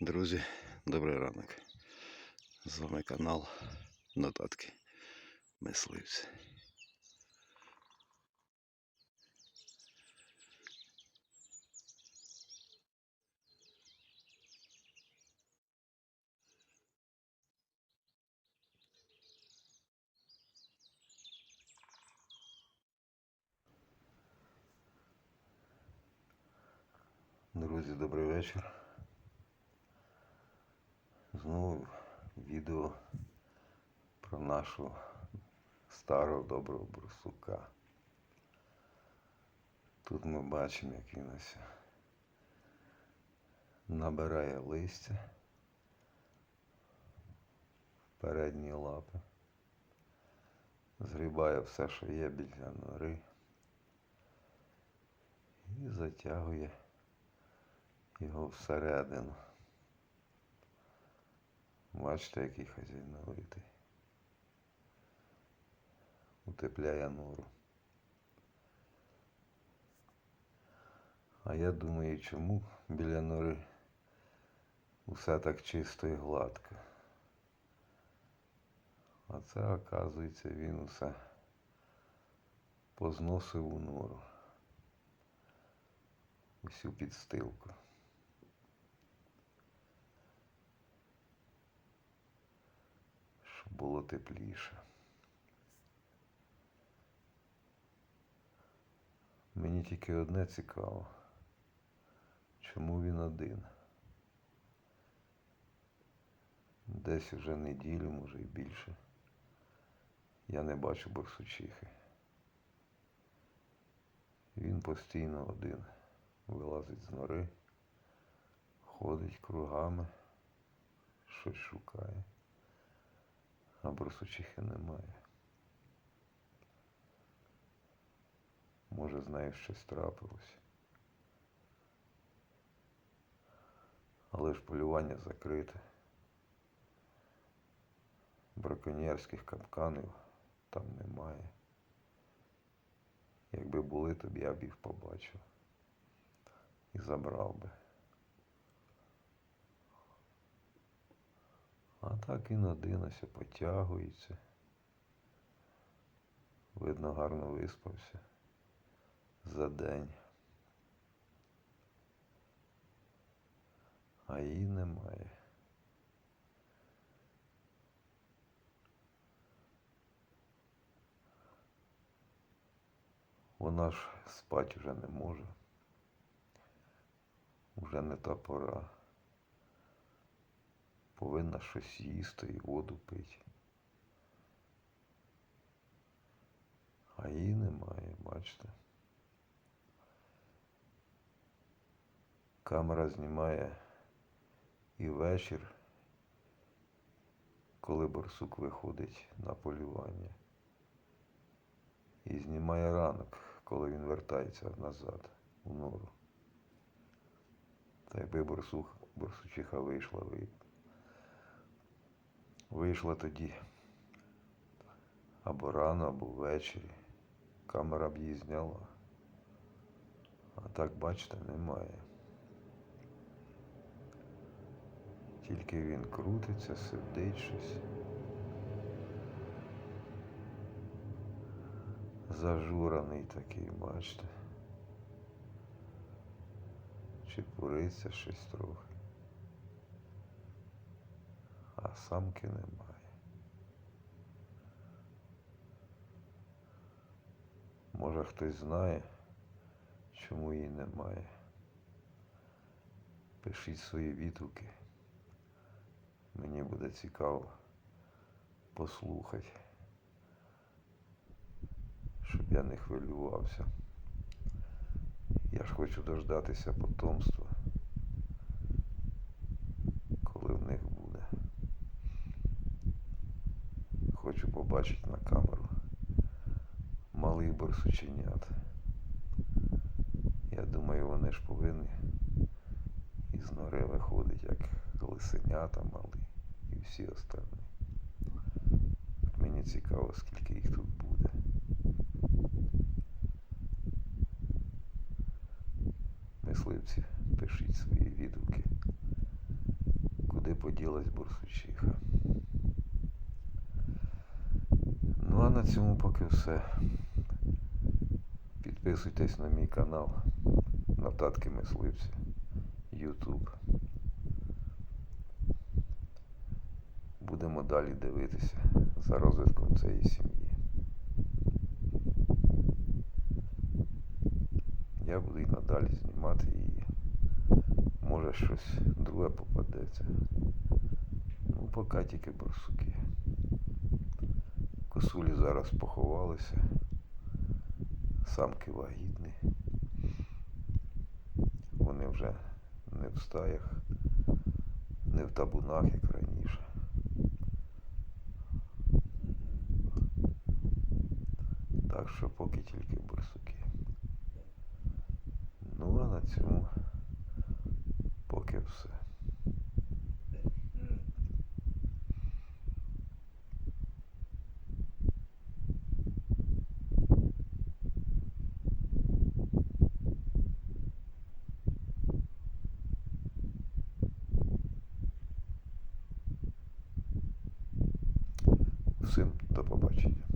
Друзі, добрий ранок. З вами канал Нотатки Мисливці. Друзі, добрий вечір. Знову відео про нашого старого доброго брусука. Тут ми бачимо, як він ось набирає листя в передні лапи, згрібає все, що є біля нори і затягує його всередину. Бачите, який хазяйновитий. Утепляє нору. А я думаю, чому біля нори усе так чисто і гладко. А це, оказується, він усе позносив у нору. Усю підстилку. Щоб було тепліше. Мені тільки одне цікаво. Чому він один? Десь уже неділю, може і більше. Я не бачу борсучихи. Він постійно один. Вилазить з нори, ходить кругами, щось шукає, а борсучихи немає. Може, з нею щось трапилось. Але ж полювання закрите. Браконьєрських капканів там немає. Якби були, то б я б їх побачив і забрав би. А так він один ось потягується. Видно, гарно виспався за день. А її немає. Вона ж спать вже не може. Уже не та пора. Повинна щось їсти і воду пити. А її немає, бачите. Камера знімає і вечір, коли борсук виходить на полювання. І знімає ранок, коли він вертається назад у нору. Та якби борсух, борсучиха вийшла, ви... вийшла тоді або рано, або ввечері. Камера б її зняла. А так, бачите, немає. Тільки він крутиться, сидить щось. Зажураний такий, бачите. Чепуриться щось трохи. Самки немає. Може хтось знає, чому її немає. Пишіть свої відгуки. Мені буде цікаво послухати, щоб я не хвилювався. Я ж хочу дождатися потомства, коли в них буде. Хочу побачити на камеру малих борсученят. Я думаю, вони ж повинні із нори виходить, як лисенята мали і всі останні. Мені цікаво, скільки їх тут буде. Мисливці, пишіть свої відгуки. куди поділась бурсучиха. Ну а на цьому поки все. Підписуйтесь на мій канал Нотатки мисливця YouTube. Будемо далі дивитися за розвитком цієї сім'ї. Я буду і надалі знімати її. Може щось друге попадеться. Ну, поки тільки борсуки. Косулі зараз поховалися. Самки вагітні. Вони вже не в стаях, не в табунах, як раніше. Так що поки тільки борсуки. Ну а на цьому поки все. Всім до побачення.